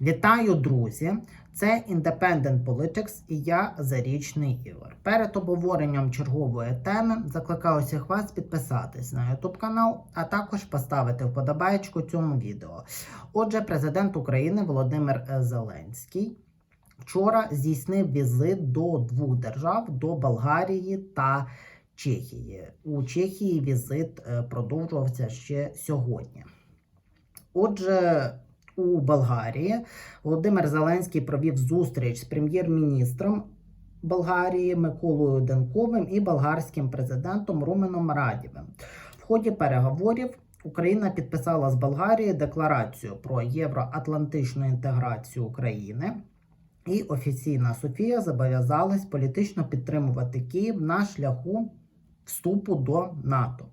Вітаю, друзі! Це Independent Politics і я Зарічний Ігор. Перед обговоренням чергової теми закликаю всіх вас підписатись на YouTube канал, а також поставити вподобаєчку цьому відео. Отже, президент України Володимир е, Зеленський вчора здійснив візит до двох держав до Болгарії та Чехії. У Чехії візит е, продовжувався ще сьогодні. Отже, у Болгарії Володимир Зеленський провів зустріч з прем'єр-міністром Болгарії Миколою Денковим і болгарським президентом Руменом Радівим. В ході переговорів Україна підписала з Болгарії декларацію про євроатлантичну інтеграцію України. І офіційна Софія зобов'язалась політично підтримувати Київ на шляху вступу до НАТО.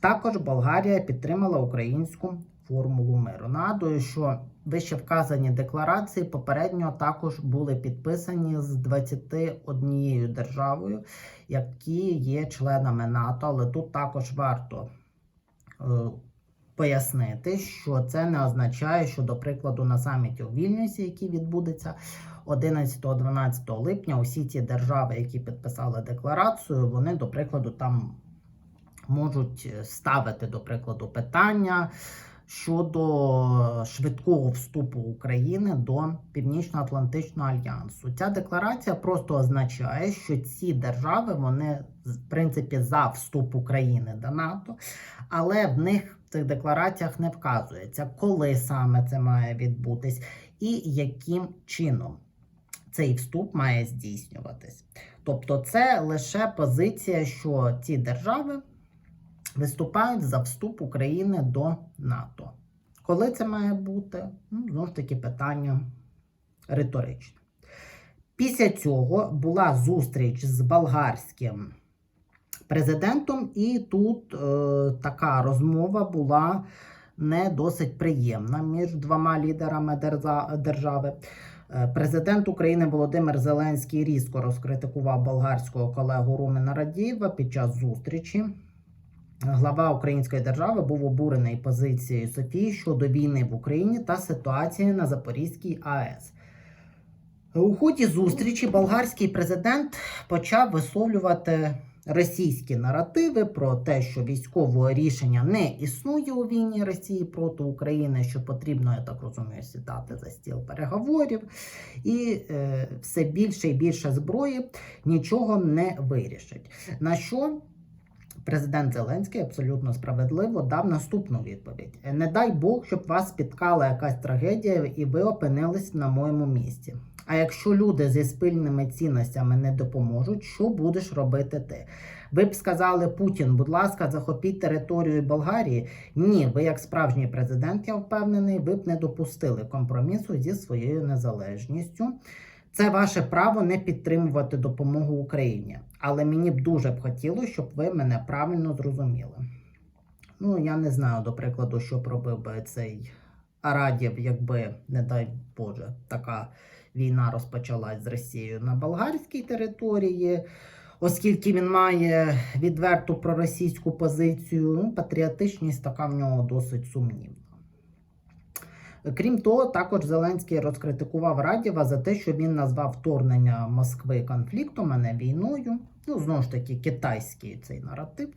Також Болгарія підтримала українську формулу миру. Нагадую, що вище вказані декларації попередньо також були підписані з 21 державою, які є членами НАТО, але тут також варто е, пояснити, що це не означає, що, до прикладу, на саміті у Вільнюсі, який відбудеться 11-12 липня, усі ті держави, які підписали декларацію, вони, до прикладу, там можуть ставити, до прикладу, питання щодо швидкого вступу України до Північно-Атлантичного альянсу. Ця декларація просто означає, що ці держави вони в принципі за вступ України до НАТО, але в них в цих деклараціях не вказується, коли саме це має відбутись і яким чином цей вступ має здійснюватись. Тобто, це лише позиція, що ці держави виступають за вступ України до НАТО. Коли це має бути? Ну, знову ж таки, питання риторичне. Після цього була зустріч з болгарським президентом, і тут е, така розмова була не досить приємна між двома лідерами держави. Е, Президент України Володимир Зеленський різко розкритикував болгарського колегу Румена Радієва під час зустрічі. Глава Української держави був обурений позицією Софії щодо війни в Україні та ситуації на Запорізькій АЕС. У ході зустрічі болгарський президент почав висловлювати російські наративи про те, що військового рішення не існує у війні Росії проти України, що потрібно, я так розумію, сідати за стіл переговорів, і е, все більше і більше зброї нічого не вирішить. На що Президент Зеленський абсолютно справедливо дав наступну відповідь: не дай Бог, щоб вас спіткала якась трагедія, і ви опинились на моєму місці. А якщо люди зі спільними цінностями не допоможуть, що будеш робити ти? Ви б сказали Путін, будь ласка, захопіть територію Болгарії. Ні, ви, як справжній президент, я впевнений, ви б не допустили компромісу зі своєю незалежністю. Це ваше право не підтримувати допомогу Україні. Але мені б дуже б хотілося, щоб ви мене правильно зрозуміли. Ну, я не знаю, до прикладу, що б робив би цей Арадів, якби, не дай Боже, така війна розпочалась з Росією на болгарській території, оскільки він має відверту проросійську позицію, ну, патріотичність така в нього досить сумнівна. Крім того, також Зеленський розкритикував Радєва за те, що він назвав вторгнення Москви конфліктом, а не війною. Ну, знову ж таки, китайський цей наратив.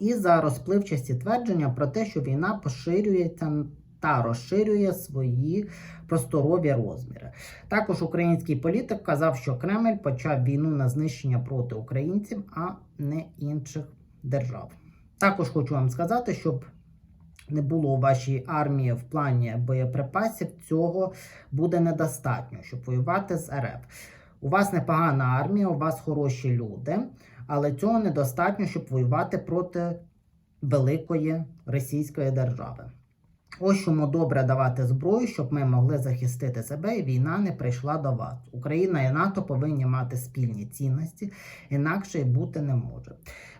І за розпливчасті твердження про те, що війна поширюється та розширює свої просторові розміри. Також український політик казав, що Кремль почав війну на знищення проти українців, а не інших держав. Також хочу вам сказати, щоб не було у вашій армії в плані боєприпасів, цього буде недостатньо, щоб воювати з РФ. У вас непогана армія, у вас хороші люди, але цього недостатньо, щоб воювати проти великої російської держави. Ось чому добре давати зброю, щоб ми могли захистити себе, і війна не прийшла до вас. Україна і НАТО повинні мати спільні цінності, інакше й бути не може.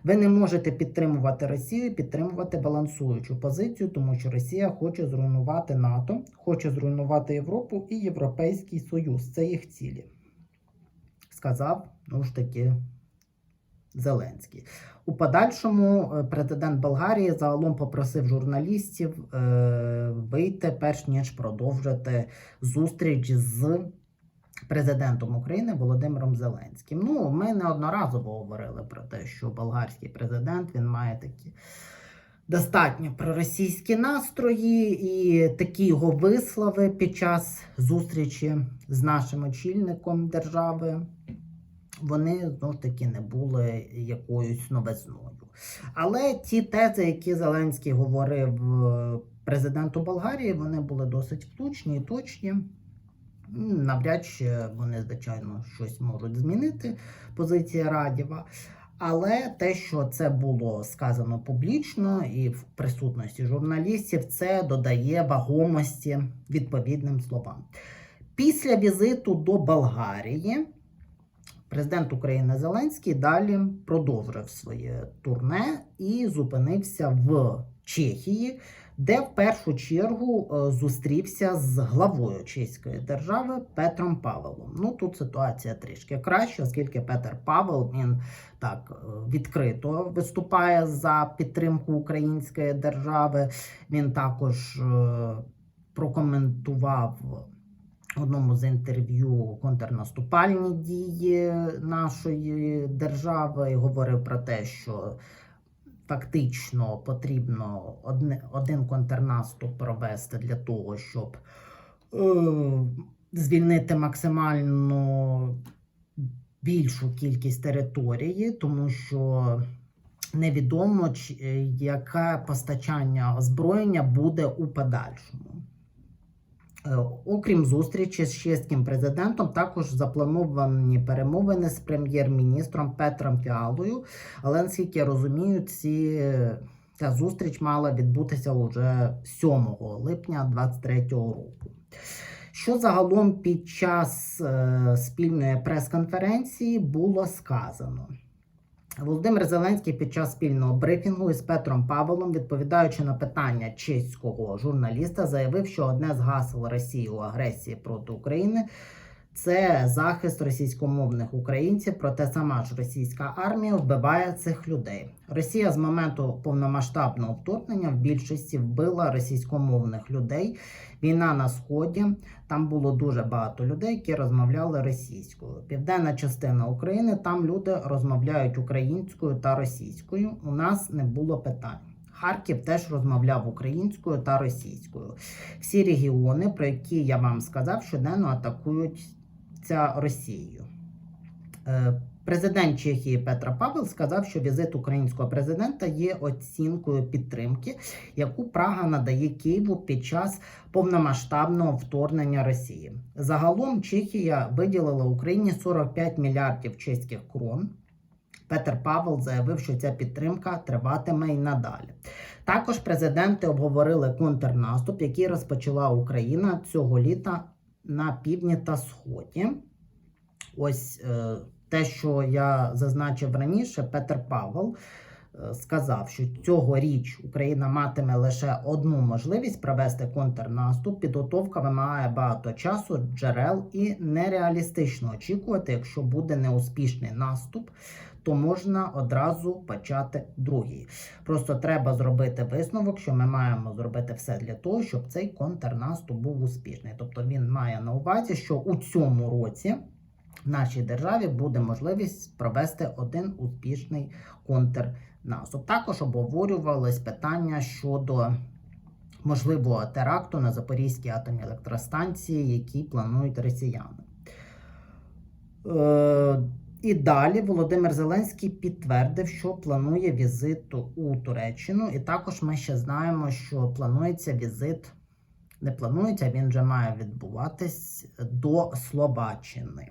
Ви не можете підтримувати Росію, підтримувати балансуючу позицію, тому що Росія хоче зруйнувати НАТО, хоче зруйнувати Європу і Європейський Союз. Це їх цілі. Сказав, ну ж таки, Зеленський. У подальшому е, президент Болгарії загалом попросив журналістів е, вийти, перш ніж продовжити зустріч з президентом України Володимиром Зеленським. Ну, ми неодноразово говорили про те, що болгарський президент він має такі достатньо проросійські настрої, і такі його вислови під час зустрічі з нашим очільником держави. Вони знову ж таки не були якоюсь новизною. Але ті тези, які Зеленський говорив е, президенту Болгарії, вони були досить влучні і точні. Навряд чи вони, звичайно, щось можуть змінити позиції Радєва. Але те, що це було сказано публічно і в присутності журналістів, це додає вагомості відповідним словам. Після візиту до Болгарії президент України Зеленський далі продовжив своє турне і зупинився в Чехії, де в першу чергу е, зустрівся з главою чеської держави Петром Павелом. Ну тут ситуація трішки краща, оскільки Петр Павел він так е, відкрито виступає за підтримку української держави. Він також е, прокоментував в одному з інтерв'ю контрнаступальні дії нашої держави і говорив про те, що фактично потрібно один контрнаступ провести для того, щоб е, звільнити максимально більшу кількість території, тому що невідомо, е, яке постачання озброєння буде у подальшому. Е, Окрім зустрічі з чеським президентом, також заплановані перемовини з прем'єр-міністром Петром Фіалою. Але наскільки я розумію, ці, ця зустріч мала відбутися уже 7 липня 2023 року. Що загалом під час е, спільної прес-конференції було сказано? Володимир Зеленський під час спільного брифінгу із Петром Павлом, відповідаючи на питання чеського журналіста, заявив, що одне з гасел Росії у агресії проти України це захист російськомовних українців, проте сама ж російська армія вбиває цих людей. Росія з моменту повномасштабного вторгнення в більшості вбила російськомовних людей. Війна на сході. Там було дуже багато людей, які розмовляли російською. Південна частина України там люди розмовляють українською та російською. У нас не було питань. Харків теж розмовляв українською та російською. Всі регіони, про які я вам сказав, щоденно атакуються Росією. Е, Президент Чехії Петра Павел сказав, що візит українського президента є оцінкою підтримки, яку Прага надає Києву під час повномасштабного вторгнення Росії. Загалом Чехія виділила Україні 45 мільярдів чеських крон. Петр Павел заявив, що ця підтримка триватиме і надалі. Також президенти обговорили контрнаступ, який розпочала Україна цього літа на півдні та сході. Ось е, те, що я зазначив раніше, Петр Павел е, сказав, що цьогоріч Україна матиме лише одну можливість провести контрнаступ. Підготовка вимагає багато часу, джерел і нереалістично очікувати, якщо буде неуспішний наступ. То можна одразу почати другий. Просто треба зробити висновок, що ми маємо зробити все для того, щоб цей контрнаступ був успішний. Тобто він має на увазі, що у цьому році в нашій державі буде можливість провести один успішний контрнаступ. Також обговорювались питання щодо можливого теракту на Запорізькій атомній електростанції, які планують росіяни. І далі Володимир Зеленський підтвердив, що планує візит у Туреччину. І також ми ще знаємо, що планується візит, не планується, він вже має відбуватись до Словаччини.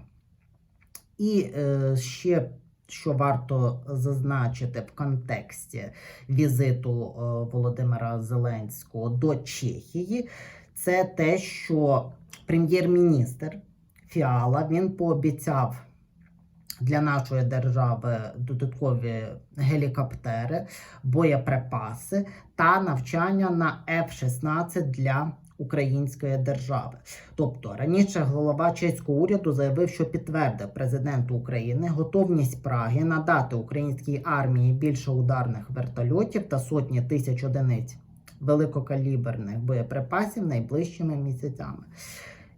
І е, ще що варто зазначити в контексті візиту е, Володимира Зеленського до Чехії, це те, що прем'єр-міністр Фіала він пообіцяв для нашої держави додаткові гелікоптери, боєприпаси та навчання на F-16 для української держави. Тобто раніше голова чеського уряду заявив, що підтвердив президенту України готовність Праги надати українській армії більше ударних вертольотів та сотні тисяч одиниць великокаліберних боєприпасів найближчими місяцями.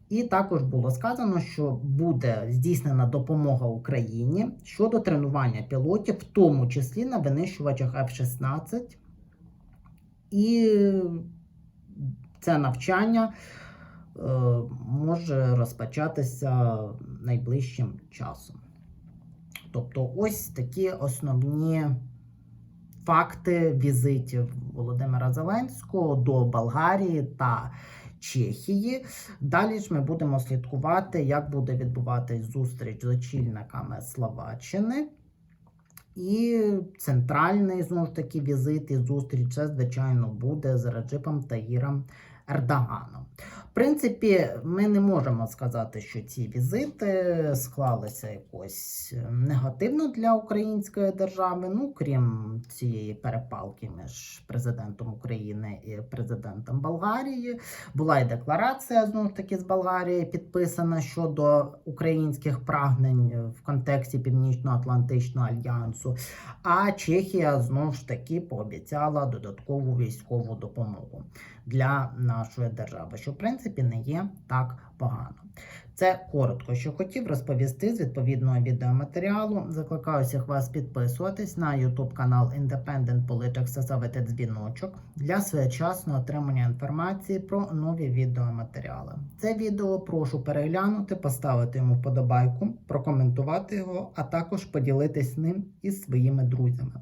І також було сказано, що буде здійснена допомога Україні щодо тренування пілотів, в тому числі на винищувачах F-16. І це навчання е, може розпочатися найближчим часом. Тобто, ось такі основні факти візитів Володимира Зеленського до Болгарії та Чехії. Далі ж ми будемо слідкувати, як буде відбуватись зустріч з очільниками Словаччини. І центральний знову ж таки візит і зустріч це, звичайно, буде з Раджипом Таїром Ердоганом. В принципі, ми не можемо сказати, що ці візити склалися якось негативно для української держави. Ну, крім цієї перепалки між президентом України і президентом Болгарії. Була й декларація знову таки з Болгарії підписана щодо українських прагнень в контексті Північно-Атлантичного альянсу. А Чехія знову ж таки пообіцяла додаткову військову допомогу для нашої держави, що в принципі не є так погано. Це коротко, що хотів розповісти з відповідного відеоматеріалу. Закликаю всіх вас підписуватись на YouTube канал Independent Politics та ставити дзвіночок для своєчасного отримання інформації про нові відеоматеріали. Це відео прошу переглянути, поставити йому вподобайку, прокоментувати його, а також поділитись ним із своїми друзями.